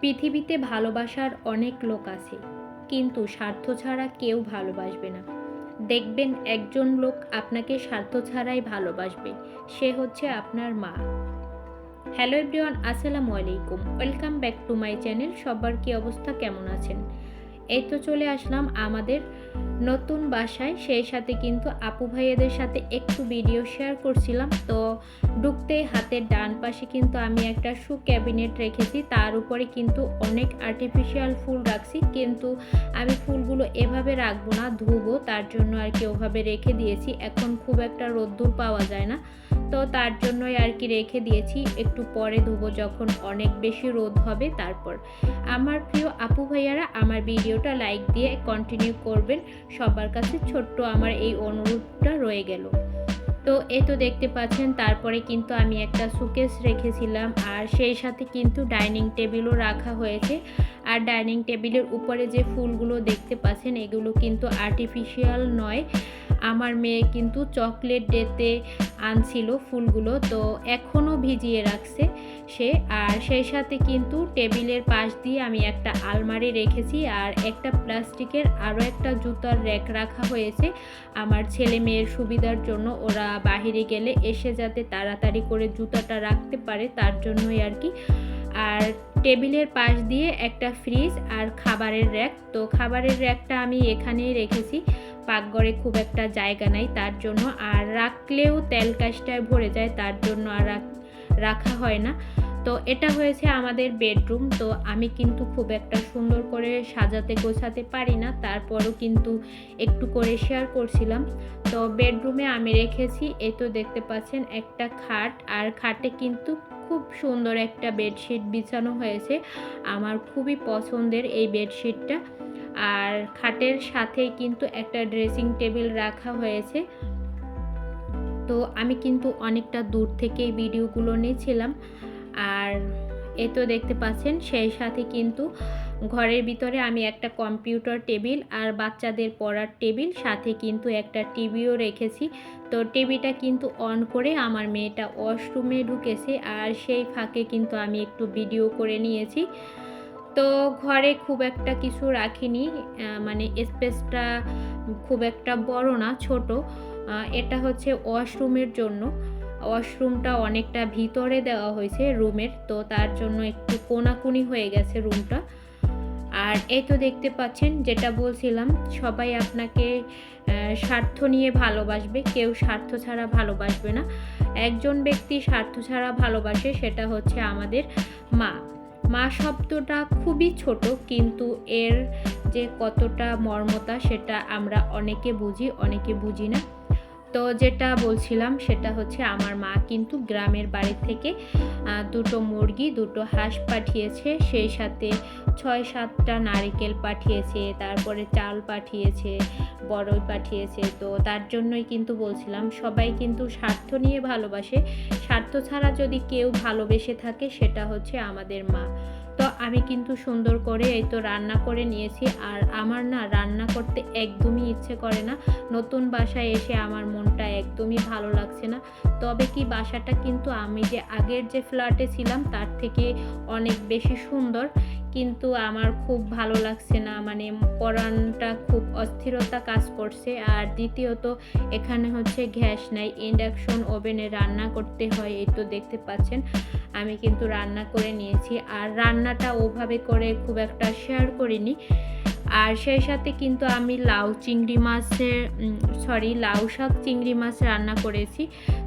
পৃথিবীতে ভালোবাসার অনেক লোক আছে, কিন্তু স্বার্থ ছাড়া কেউ ভালোবাসবে না। দেখবেন একজন লোক আপনাকে স্বার্থ ছাড়াই ভালোবাসবে, সে হচ্ছে আপনার মা। হ্যালো এভরিওয়ান, আসসালামু আলাইকুম। Welcome back to my channel. সবার কি অবস্থা, কেমন আছেন? এই তো চলে আসলাম আমাদের নতুন বাসায়, সেই সাথে কিন্তু আপু ভাইয়াদের সাথে একটু ভিডিও শেয়ার করছিলাম। তো ঢুকতেই হাতের ডান পাশে কিন্তু আমি একটা সু ক্যাবিনেট রেখেছি। তার উপরে কিন্তু অনেক আর্টিফিশিয়াল ফুল রাখছি। কিন্তু আমি ফুলগুলো এভাবে রাখব না, ধুবো। তার জন্য আর কি ওভাবে রেখে দিয়েছি। এখন খুব একটা রোদ্দুর পাওয়া যায় না। তো তার জন্যই আর কি রেখে দিয়েছি। একটু পরে ধুবো যখন অনেক বেশি রোদ হবে, তারপর। আমার প্রিয় আপু ভাইয়ারা, আমার ভিডিওটা লাইক দিয়ে কন্টিনিউ করবেন। সবার কাছে ছোট্ট আমার এই অনুরোধটা রয়ে গেল। তো এ তো দেখতে পাচ্ছেন, তারপরে কিন্তু আমি একটা সুকেস রেখেছিলাম আর সেই সাথে কিন্তু ডাইনিং টেবিলও রাখা হয়েছে। আর ডাইনিং টেবিলের উপরে যে ফুলগুলো দেখতে পাচ্ছেন, এগুলো কিন্তু আর্টিফিশিয়াল নয়। আমার মেয়ে কিন্তু চকলেট ডেতে আনছিল ফুলগুলো, তো এখনও ভিজিয়ে রাখছে। সে আর সেই সাথে কিন্তু টেবিলের পাশ দিয়ে আমি একটা আলমারি রেখেছি আর একটা প্লাস্টিকের আরও একটা জুতার র্যাক রাখা হয়েছে। আমার ছেলে মেয়ের সুবিধার জন্য ওরা বাহিরে গেলে এসে যাতে তাড়াতাড়ি করে জুতাটা রাখতে পারে তার জন্যই আর কি। আর টেবিলের পাশ দিয়ে একটা ফ্রিজ আর খাবারের র্যাক তো খাবারের র্যাকটা আমি এখানেই রেখেছি। পাকঘরে খুব একটা জায়গা নাই তার জন্য। আর রাখলেও তেল কাজটায় ভরে যায় তার জন্য আর রাখ- হয় না। তো এটা হয়েছে আমাদের বেডরুম তো আমি কিন্তু খুব একটা সুন্দর করে সাজাতে গোছাতে পারি না, তারপরও কিন্তু একটু করে শেয়ার করছিলাম। তো বেডরুমে আমি রেখেছি, এই তো দেখতে পাচ্ছেন একটা খাট, আর খাটে কিন্তু খুব সুন্দর একটা বেডশিট বিছানো হয়েছে, আমার খুবই পছন্দের এই বেডশিটটা আর খাটের সাথে কিন্তু একটা ড্রেসিং টেবিল রাখা হয়েছে। তো আমি কিন্তু অনেকটা দূর থেকেই ভিডিওগুলো নিয়েছিলাম। আর এ তো দেখতে পাচ্ছেন, সেই সাথে কিন্তু ঘরের ভিতরে আমি একটা কম্পিউটার টেবিল আর বাচ্চাদের পড়ার টেবিল, সাথে কিন্তু একটা টিভিও রেখেছি। তো টিভিটা কিন্তু অন করে আমার মেয়েটা ওয়াশরুমে ঢুকেছে আর সেই ফাঁকে কিন্তু আমি একটু ভিডিও করে নিয়েছি। তো ঘরে খুব একটা কিছু রাখিনি মানে স্পেসটা খুব একটা বড় না, ছোট। এটা হচ্ছে ওয়াশরুমের জন্য। ওয়াশরুমটা অনেকটা ভিতরে দেওয়া হয়েছে রুমের, তো তার জন্য একটু কোনাকুনি হয়ে গেছে রুমটা। আর এই তো দেখতে পাচ্ছেন, যেটা বলছিলাম, সবাই আপনাকে স্বার্থ নিয়ে ভালোবাসবে, কেউ স্বার্থ ছাড়া ভালোবাসবে না। একজন ব্যক্তি স্বার্থ ছাড়া ভালোবাসে, সেটা হচ্ছে আমাদের মা। মা শব্দটা খুবই ছোট, কিন্তু এর যে কতটা মর্মতা, সেটা আমরা অনেকে বুঝি অনেকে বুঝি না। তো যেটা বলছিলাম সেটা হচ্ছে আমার মা কিন্তু গ্রামের বাড়ি থেকে দুটো মুরগি, দুটো হাঁস পাঠিয়েছে, সেই সাথে ছয় সাতটা নারিকেল পাঠিয়েছে, তারপরে চাল পাঠিয়েছে বড়ই পাঠিয়েছে। তো তার জন্যই কিন্তু বলছিলাম, সবাই কিন্তু স্বার্থ নিয়ে ভালোবাসে। স্বার্থ ছাড়া যদি কেউ ভালোবেসে থাকে, সেটা হচ্ছে আমাদের মা। তো আমি কিন্তু সুন্দর করে এই তো রান্না করে নিয়েছি। আর আমার না রান্না করতে একদমই ইচ্ছে করে না। নতুন বাসায় এসে আমার মনটা একদমই ভালো লাগছে না। তবে কি বাসাটা কিন্তু আমি যে আগের যে ফ্ল্যাটে ছিলাম, তার থেকে অনেক বেশি সুন্দর। কিন্তু আমার খুব ভালো লাগছে না। মানে পরানটা খুব অস্থিরতা কাজ করছে। আর দ্বিতীয়ত, এখানে হচ্ছে গ্যাস নাই, ইন্ডাকশন ওভেনে রান্না করতে হয়, এই তো দেখতে পাচ্ছেন। আমি কিন্তু রান্না করে নিয়েছি। আর রান্নাটা ওভাবে করে খুব একটা শেয়ার করিনি। আর সেই সাথে কিন্তু আমি লাউ চিংড়ি মাছের সরি লাউ শাক চিংড়ি মাছ রান্না করেছি।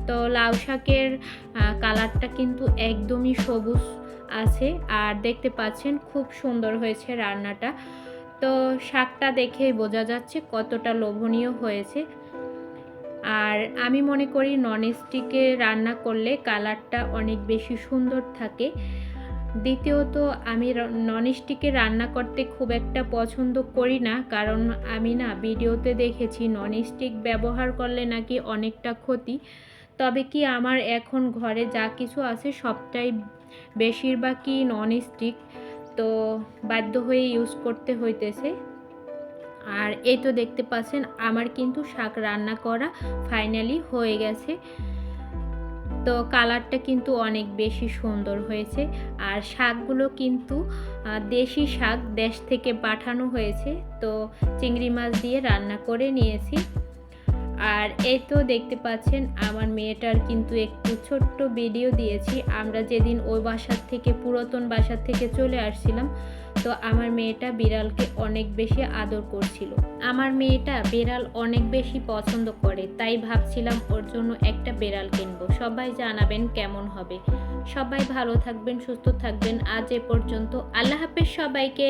তো লাউ শাকের কালারটা কিন্তু একদমই সবুজ আছে আর দেখতে পাচ্ছেন খুব সুন্দর হয়েছে রান্নাটা। তো শাকটা দেখেই বোঝা যাচ্ছে কতটা লোভনীয় হয়েছে। আর আমি মনে করি ননস্টিকে রান্না করলে কালারটা অনেক বেশি সুন্দর থাকে। দ্বিতীয়ত, আমি ননস্টিকে রান্না করতে খুব একটা পছন্দ করি না, কারণ আমি না ভিডিওতে দেখেছি ননস্টিক ব্যবহার করলে নাকি অনেকটা ক্ষতি। তবে কি আমার এখন ঘরে যা কিছু আছে সবটাই বেশিরভাগই ননস্টিক তো বাধ্য হয়ে ইউজ করতে হইতেছে। আর এই তো দেখতে পাচ্ছেন, আমার কিন্তু শাক রান্না করা ফাইনালি হয়ে গেছে। তো কালারটা কিন্তু অনেক বেশি সুন্দর হয়েছে। আর শাকগুলো কিন্তু দেশি শাক দেশ থেকে পাঠানো হয়েছে। তো চিংড়ি মাছ দিয়ে রান্না করে নিয়েছি। আর এই তো দেখতে পাচ্ছেন, আমার মেয়েটার কিন্তু একটু ছোট্ট ভিডিও দিয়েছি। আমরা যেদিন ওই বাসার থেকে, পুরাতন বাসার থেকে চলে আসছিলাম, তো আমার মেয়েটা বিড়ালকে অনেক বেশি আদর করছিল। আমার মেয়েটা বিড়াল অনেক বেশি পছন্দ করে, তাই ভাবছিলাম ওর জন্য একটা বিড়াল কিনবো। সবাই জানাবেন কেমন হবে। সবাই ভালো থাকবেন, সুস্থ থাকবেন। আজ এ পর্যন্ত আল্লাহ হাফেজ সবাইকে।